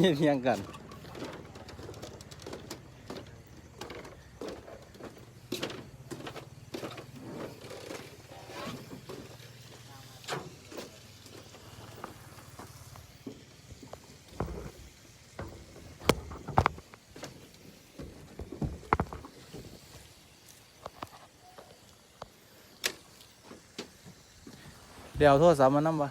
เฮ็ดเฮียงกันเดี๋ยวโทรศัพท์มานำบ่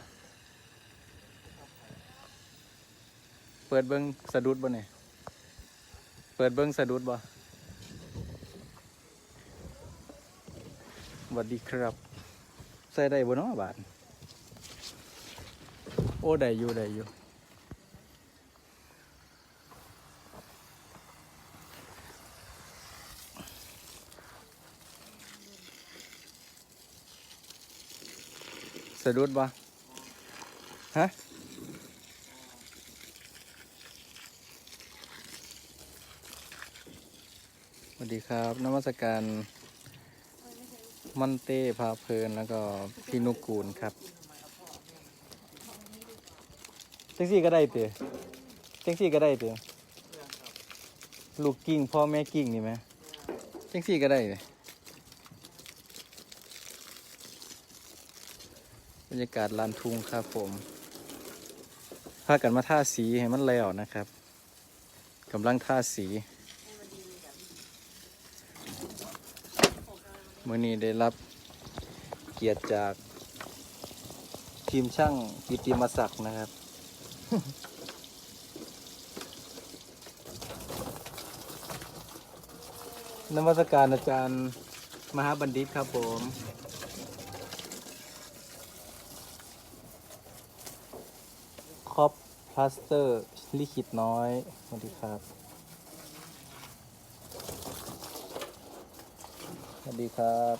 เปิดเบิ่งสะดุดบ่เนี่ยเปิดเบิ่งสะดุดบ่สวัสดีครับ ใส่ได้บ่เนาะบาทโอ้ได้อยู่ได้อยู่สะดุดบ่ฮะ สวัสดีครับนมัสการมันเต้พาเพลินแล้วก็พี่นุกูลครับแท็กซี่ก็ได้เตะแท็กซี่ก็ได้เตะลูกกิ้งพ่อแม่กิ้งนี่ไหมแท็กซี่ก็ได้เลยบรรยากาศลานทุ่งครับผมพากันมาท่าสีให้มันแล้วนะครับกำลังท่าสี มื่อนี้ได้รับเกียรติจากทีมช่างกิติมศักดิ์นะครับนมัสการอาจารย์มหาบัณฑิตครับผม คอปพลาสเตอร์ลิขิตน้อยสวัสดีครับ วัสดีครับ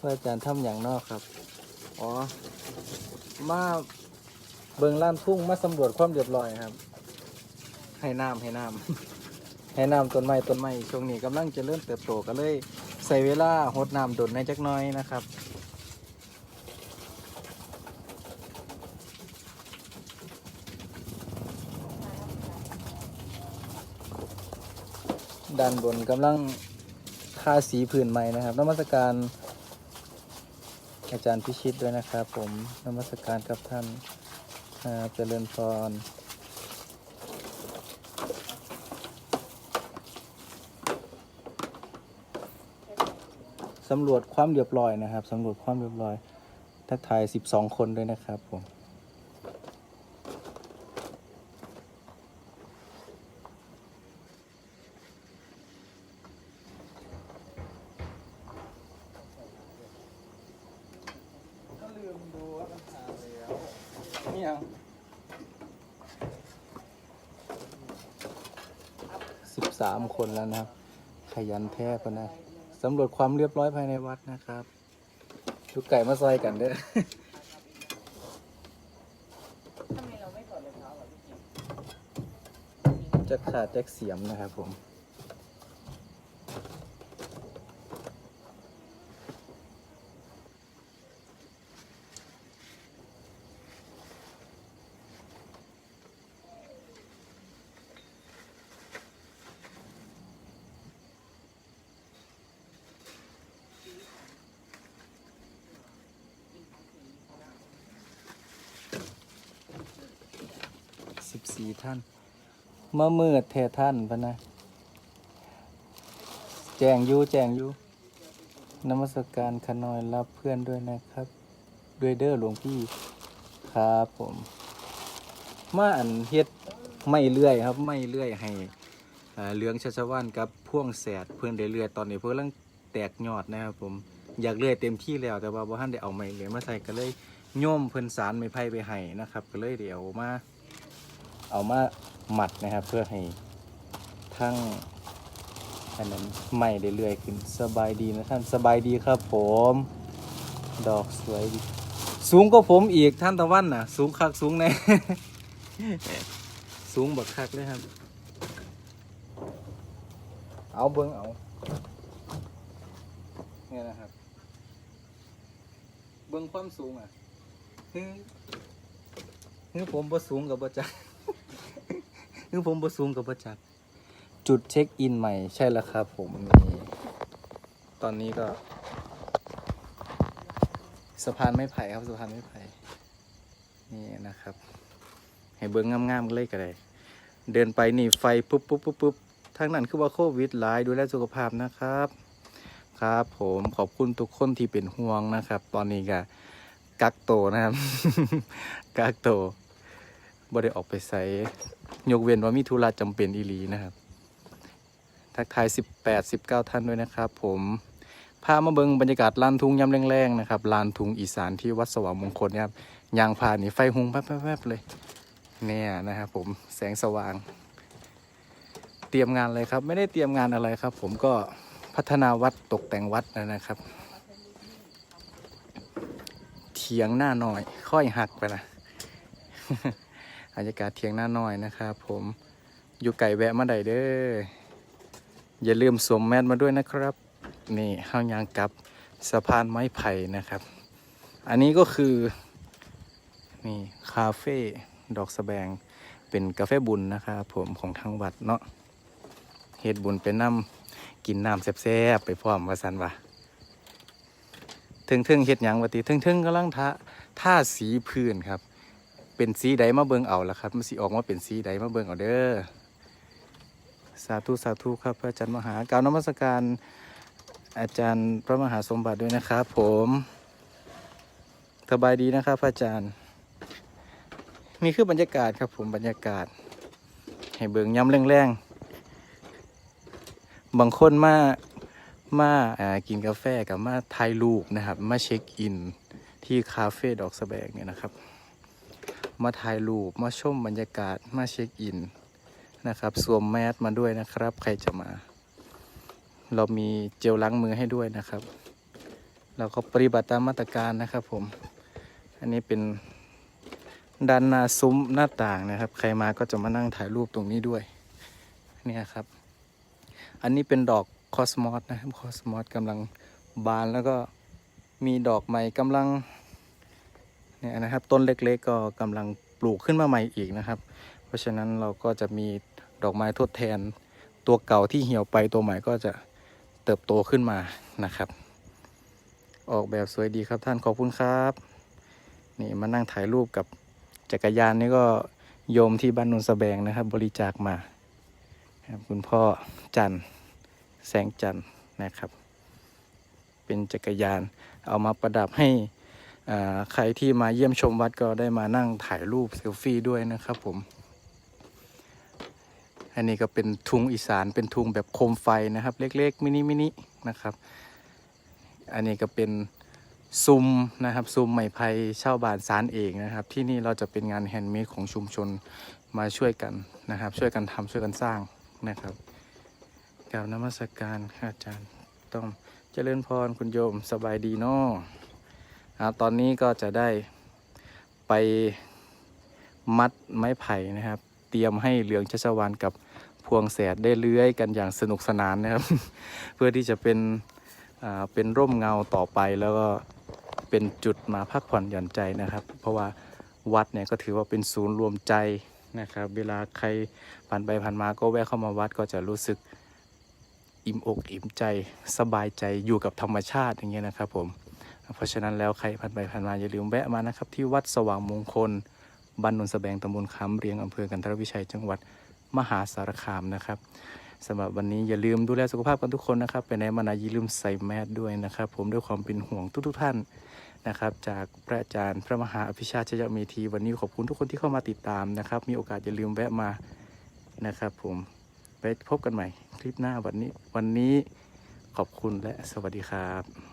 พระอาจารย์ทำอย่างนอกครับ อ๋อ มาเบิงล้านทุ่งมาสำรวจความเรียบร้อยครับ ให้น้ำให้น้ำให้น้ำต้นไม้ต้นไม้ช่วงนี้กำลังจะเริ่มเติบโตก็เลย ใส่เวลาหดน้ำดดในจักน้อยนะครับ ด้านบนกำลังทาสีผืนใหม่นะครับนมัสการอาจารย์พิชิตด้วยนะครับ ผมนมัสการกับท่านอาเจริญพรสำรวจความเรียบร้อยนะครับสำรวจความเรียบร้อย ทักทาย 12 คนด้วยนะครับผม ก็ลืมดูว่ามันหาแล้ว นี่ยังสิบสามคนแล้วนะครับ ขยันแท้ปะนะสำรวจความเรียบร้อยภายในวัดนะครับดูไก่มาซอยกันเด้อทำได้จะขาดแจ็คเสียมนะครับผม สี่ท่านเมื่อมืดเทท่านพะนะ แจงอยูแจงอยูนมัสการขนอยรับเพื่อนด้วยนะครับ ด้วยเด้อหลวงพี่ครับผม มาอันเฮ็ดไม่เลื่อยครับ ไม่เลื่อยให้เหลืองชัชวานกับพ่วงแสดเพื่อนได้เลื่อยตอนนี้เพื่อนกำลังแตกยอดนะครับผมอยากเลื่อยเต็มที่แล้วแต่ว่าบ่ทันได้เอาไม้เลื่อยมาใส่ก็เลยโยมเพิ่นสารไม้ไผ่ไปให้นะครับ ก็เลยเดี๋ยวมา เอามาหมัดนะครับ เพื่อให้ทั้งอันนั้นไม่ได้เลื่อยขึ้นสบายดีนะท่านสบายดีครับผม ดอกสวยดีสูงก็ผมอีกท่านตะวันน่ะ สูงคักสูงแน่สูงบักคักเลยครับ เอาเบิ้งเอาเนี่ยนะครับ เบื้องความสูงอะฮึฮึผมบ่สูงกับบ่จัก ฮึผมบ่สูงกับบ่จัก จุดเช็คอินใหม่ใช่แล้วครับผมนี่ตอนนี้ก็สะพานไม้ไผ่ครับสะพานไม้ไผ่นี่นะครับ ให้เบิ้งงามๆกันเลยก็ได้เดินไปนี่ไฟปุ๊บปุ๊บปุ๊บปุ๊บทางนั้นคือว่าโควิดหลายดูแลสุขภาพนะครับ ครับ ผมขอบคุณทุกคนที่เป็นห่วงนะครับ ตอนนี้ก็กักโตนะครับ กักโตบ่ได้ออกไปใส่ ยกเว้นว่ามีธุระจำเป็นอีหลีนะครับ ทักทาย 18 19 ท่านด้วยนะครับ ผมพามาเบิงบรรยากาศลานทุงยามแรงๆนะครับลานทุงอีสานที่วัดสว่างมงคลนะครับยางพานนี่ไฟหุงแป๊บๆๆเลย เนี่ยนะครับผมแสงสว่าง เตรียมงานเลยครับ ไม่ได้เตรียมงานอะไรครับ ผมก็พัฒนาวัดตกแต่งวัดนะครับ เถียงหน้าหน่อยค่อยหักไปนะ บรรยากาศเถียงหน้าหน่อยนะครับผมอยู่ไก่แวะมาได้เด้ออย่าลืมสวมแมสมาด้วยนะครับ นี่ข้าวยางกับสะพานไม้ไผ่นะครับ อันนี้ก็คือ นี่คาเฟ่ดอกสะแบงเป็นกาแฟบุญนะครับผมของทางวัดเนาะเฮ็ดบุญเป็นน้ำกินน้ำแซ่บๆไปพร้อมว่าสันว่าถึงถึงๆเฮ็ดหยังวะติถึงถึงๆกำลังทาท่าสีพื้นครับ เป็นสีใดมาเบิ่งเอาละครับมันสิออกมาเป็นสีใดมาเบิ่งเอาเด้อสาธุสาธุครับพระอาจารย์มหากาวนมัสการอาจารย์พระมหาสมบัติด้วยนะครับ ผมสบายดีนะครับพระอาจารย์นี่คือบรรยากาศครับผมบรรยากาศ ให้เบิงย้ำแรงๆบางคนมามากินกาแฟกับมาถ่ายรูปนะครับ มาเช็คอินที่คาเฟ่ดอกสะแบกเนี่ยนะครับ มาถ่ายรูปมาชมบรรยากาศมาเช็คอินนะครับสวมแมสมาด้วยนะครับ ใครจะมา เรามีเจลล้างมือให้ด้วยนะครับ เราก็ปฏิบัติตามมาตรการนะครับผม อันนี้เป็นด้านหน้าซุ้มหน้าต่างนะครับ ใครมาก็จะมานั่งถ่ายรูปตรงนี้ด้วยเนี่ยครับ อันนี้เป็นดอกคอสมอสนะครับคอสมอสกำลังบานแล้วก็มีดอกใหม่กำลัง เนี่ยนะครับ ต้นเล็กๆก็กำลังปลูกขึ้นมาใหม่อีกนะครับ เพราะฉะนั้นเราก็จะมีดอกไม้ทดแทน ตัวเก่าที่เหี่ยวไปตัวใหม่ก็จะเติบโตขึ้นมานะครับ ออกแบบสวยดีครับท่านขอบคุณครับ นี่มานั่งถ่ายรูปกับจักรยานนี่ก็โยมที่บ้านนนสแบงนะครับ บริจาคมาครับคุณพ่อจันแสงจันนะครับ เป็นจักรยานเอามาประดับให้ ใครที่มาเยี่ยมชมวัดก็ได้มานั่งถ่ายรูปเซลฟี่ด้วยนะครับผม อันนี้ก็เป็นทุงอีสานเป็นทุงแบบโคมไฟนะครับ เล็กๆมินิมินินะครับ อันนี้ก็เป็นซุมนะครับซุมไม้ไผ่เช่าบานสารเองนะครับ ที่นี่เราจะเป็นงานแฮนด์เมดของชุมชนมาช่วยกันนะครับ ช่วยกันทำช่วยกันสร้างนะครับกล่าวนมัสการอาจารย์ ต้องเจริญพรคุณโยมสบายดีเนาะ อ่าตอนนี้ก็จะได้ไปมัดไม้ไผ่นะครับ เตรียมให้เหลืองชัชวานกับพวงแสดได้เลื้อยกันอย่างสนุกสนานนะครับ เพื่อที่จะเป็นเป็นร่มเงาต่อไปแล้วก็เป็นจุดมาพักผ่อนหย่อนใจนะครับ เพราะว่าวัดเนี่ยก็ถือว่าเป็นศูนย์รวมใจนะครับ เวลาใครผ่านไปผ่านมาก็แวะเข้ามาวัดก็จะรู้สึกอิ่มอกอิ่มใจสบายใจอยู่กับธรรมชาติอย่างเงี้ยนะครับผม เพราะฉะนั้นแล้วใครผ่านไปผ่านมาอย่าลืมแวะมานะครับ ที่วัดสว่างมงคลบ้านนนสแบงตำบลคำเรียงอำเภอกันทรวิชัยจังหวัดมหาสารคามนะครับสำหรับวันนี้อย่าลืมดูแลสุขภาพกันทุกคนนะครับไปไหนมาไหนอย่าลืมใส่แมสด้วยนะครับ ผมด้วยความเป็นห่วงทุกๆท่านนะครับ จากพระอาจารย์พระมหาอภิชาติชยเมธีวันนี้ขอบคุณทุกคนที่เข้ามาติดตามนะครับ มีโอกาสอย่าลืมแวะมานะครับ ผมไปพบกันใหม่คลิปหน้าวันนี้ วันนี้ขอบคุณและสวัสดีครับ